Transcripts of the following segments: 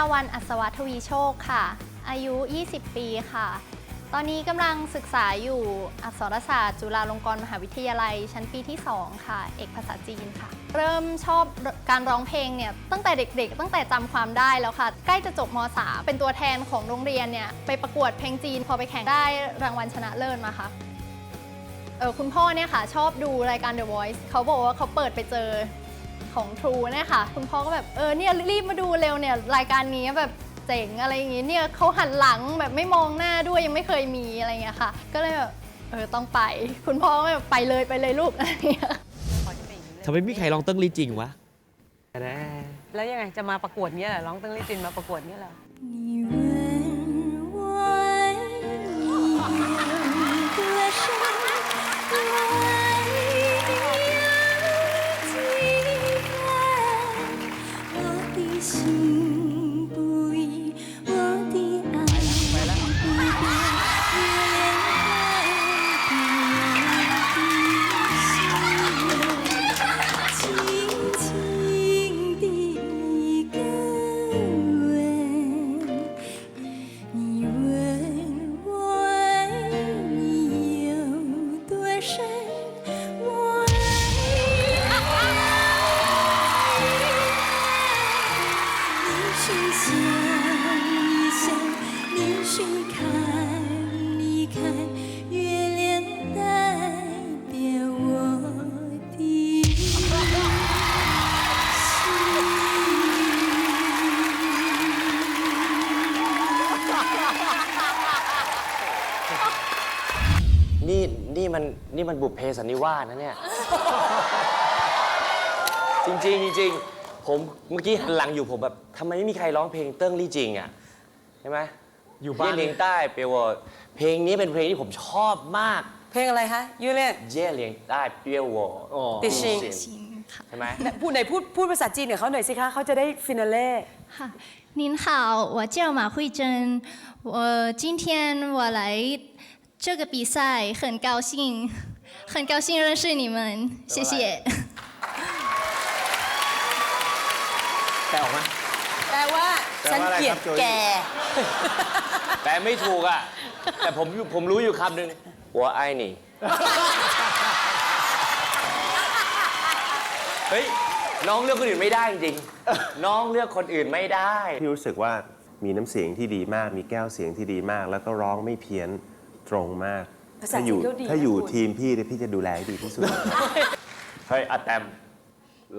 าวันอัศวทวีโชคค่ะ อายุ 20 ปีค่ะ ตอนนี้กำลังศึกษาอยู่อักษรศาสตร์จุฬาลงกรณ์มหาวิทยาลัย ชั้นปีที่ 2 ค่ะ เอกภาษาจีนค่ะ เริ่มชอบการร้องเพลงเนี่ยตั้งแต่เด็กๆ ตั้งแต่จำความได้แล้วค่ะ ใกล้จะจบม .3 เป็นตัวแทนของโรงเรียนเนี่ยไปประกวดเพลงจีนพอไปแข่งได้รางวัลชนะเลิศมาค่ะเออคุณพ่อเนี่ยค่ะชอบดูรายการ The Voice เขาบอกว่าเขาเปิดไปเจอ ของ True เนี่ยค่ะคุณพ่อก็แบบเออเนี่ยรีบมาดูเร็วเนี่ยรายการนี้แบบเจ๋งอะไรอย่างงี้เนี่ยเขาหันหลังแบบไม่มองหน้าด้วยยังไม่เคยมีอะไรอย่างเงี้ยค่ะ ก็เลยแบบเออต้องไป คุณพ่อก็แบบไปเลยไปเลยลูกอะไรอย่างเงี้ยทำไมไม่มีใครลองเติ้งลี่จริงวะแน่ แล้วยังไงจะมาประกวดเงี้ยเหรอร้องเตั้งลิจินมาประกวดเงี้ยเหรอ你问 นี่นี่มันนี่มันบุพเพสันนิวาสนะเนี่ย จริงๆจริงๆผมเมื่อกี้หันหลังอยู่ผมแบบทำไมไม่มีใครร้องเพลงเติ้งลี่จริงอ่ะใช่ไหม อยู่บ้าน เย่เลียงใต้เปียวเพลงนี้เป็นเพลงที่ผมชอบมาก เพลงอะไรคะยูเล่น เย่เลียงใต้เปียว อ๋อ ติชิง ชิงค่ะ ใช่ไหม พูดไหนพูดพูดภาษาจีนกับเขาหน่อยสิคะเขาจะได้ฟินาเล่ ค่ะ您好，我叫马慧珍，我今天我来 这个比赛，很高兴，很高兴认识你们，谢谢。 แต่ออกมา แปลว่า แปล ฉัน ว่าอะไร เกลีย ครั ด บโจย แก แต่ไม่ถูกอ่ะ แต่ผมอยู่ผมรู้อยู่คำหนึ่งหัวไอ้นี่ เฮ้ย น้องเลือกคนอื่นไม่ได้จริงๆน้องเลือกคนอื่นไม่ได้ พี่รู้สึกว่ามีน้ำเสียงที่ดีมาก มีแก้วเสียงที่ดีมาก แล้วก็ร้องไม่เพี้ยน ตรงมาก ภาษาถ้าอยู่จีนเขาดีถ้าอยู่นะคุณ ทีมพี่เนี่ยพี่จะดูแลให้ดีที่สุด เฮ้ยอาแตม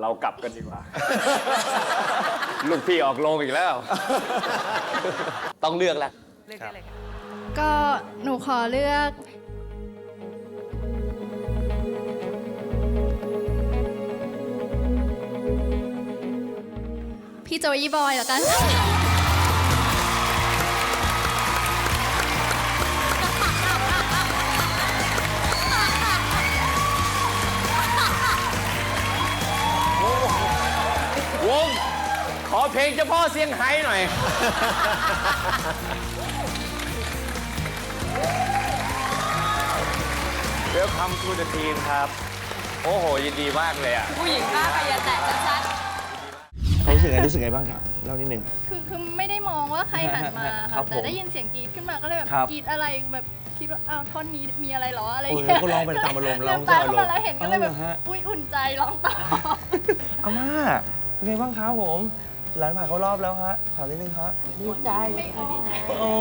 เรากลับกันดีกว่า ลูกพี่ออกโรงอีกแล้ว ต้องเลือกแล้ว เลือกได้เลยค่ะ ก็หนูขอเลือก พี่โจยี่บอยแล้วกัน ลงเจ้าพ่อเสียงไฮ้หน่อย Welcome to the team ครับ โอ้โห ยินดีมากเลยอะ ผู้หญิงฆ่าใครอย่าแตะชัดเขารู้สึกไงรู้สึกไงบ้างครับเล่านิดนึงคือคือไม่ได้มองว่าใครหันมาครัค่ะบผมแต่ได้ยินเสียงกรีดขึ้นมาก็เลยแบบครับกรีดอะไรแบบคิดว่าอ้าวท่อนนี้มีอะไรเหรออะไรอโอ้ย่างยเงี้ยก็ร้องไปตามอารมณ์ร้องตาตามเข้าอารมามณ์แล้วเห็นก็เลยแบบอาหรอฮะ อุ้ยอุ่นใจร้องต่ออาม่าเป็นไงบ้างครับผม หลานผ่านเข้ารอบแล้วฮะถามนิดนึงครับดีใจโอ้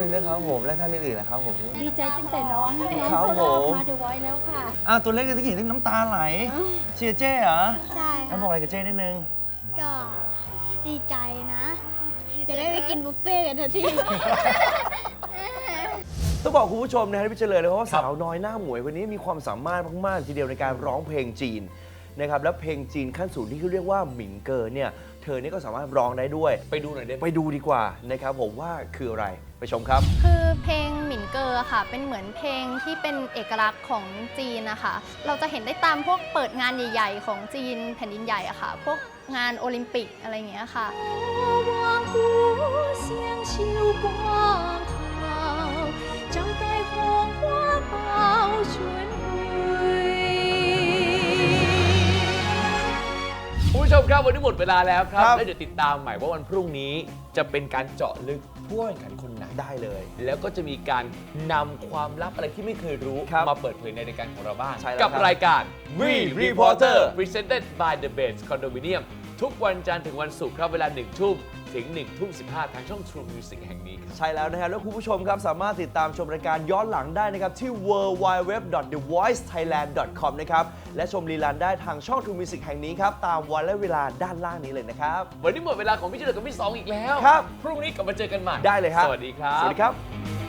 ยนะครับผมและท่านอื่นๆนะครับผม ดีใจตั้งแต่ร้องน้องครับเขารอบผมมาดูไว้แล้วค่ะอะตัวเล็กที่เห็นน้ำตาไหล เชียร์เจ้เหรอใช่งั้นบอกอะไรกับเจ้นิดนึง ก็ดีใจนะ จะได้ไปกินบุฟเฟ่ต์กันทันทีต้องบอกคุณผู้ชมนะครับพี่เฉลยเลยเพราะว่าสาวน้อยหน้าหมวยคนนี้มีความสามารถมากๆทีเดียวในการร้องเพลงจีนนะครับแล้วเพลงจีนขั้นสูงที่เขาเรียกว่าหมิงเกอร์เนี่ย เธอนี่ก็สามารถร้องได้ด้วย ไปดูหน่อยได้ไหม ไปดูดีกว่านะครับผมว่าคืออะไรไปชมครับ คือเพลงหมินเกอร์ค่ะ เป็นเหมือนเพลงที่เป็นเอกลักษณ์ของจีนนะคะ เราจะเห็นได้ตามพวกเปิดงานใหญ่ ๆ ของจีนแผ่นดินใหญ่อะค่ะ พวกงานโอลิมปิกอะไรอย่างเงี้ยค่ะ 我望故乡绣光好，招待黄花报春 มครับวันนี้หมดเวลาแล้วครับ ครับ แล้วเดี๋ยวติดตามใหม่ว่าวันพรุ่งนี้จะเป็นการเจาะลึกผู้แข่งขันคนไหน ได้เลย แล้วก็จะมีการนำความลับอะไรที่ไม่เคยรู้ ครับมาเปิดเผยในรายการของเราบ้าง ใช่แล้วกับครับรายการ We Reporter Presented by The Base Condominium ทุกวันจันทร์ถึงวันศุกร์ครับเวลา1ทุ่ม ถึง1ทุ่ม15 ทางช่อง True Music แห่งนี้ครับ ใช่แล้วนะครับ แล้วคุณผู้ชมครับ สามารถติดตามชมรายการย้อนหลังได้นะครับ ที่ www.thevoicethailand.com นะครับ และชมรีลันได้ทางช่อง True Music แห่งนี้ครับ ตามวันและเวลาด้านล่างนี้เลยนะครับ วันนี้หมดเวลาของพี่เจริญกับพี่สองอีกแล้วครับ พรุ่งนี้กลับมาเจอกันใหม่ได้เลยครับ สวัสดีครับ สวัสดีครับ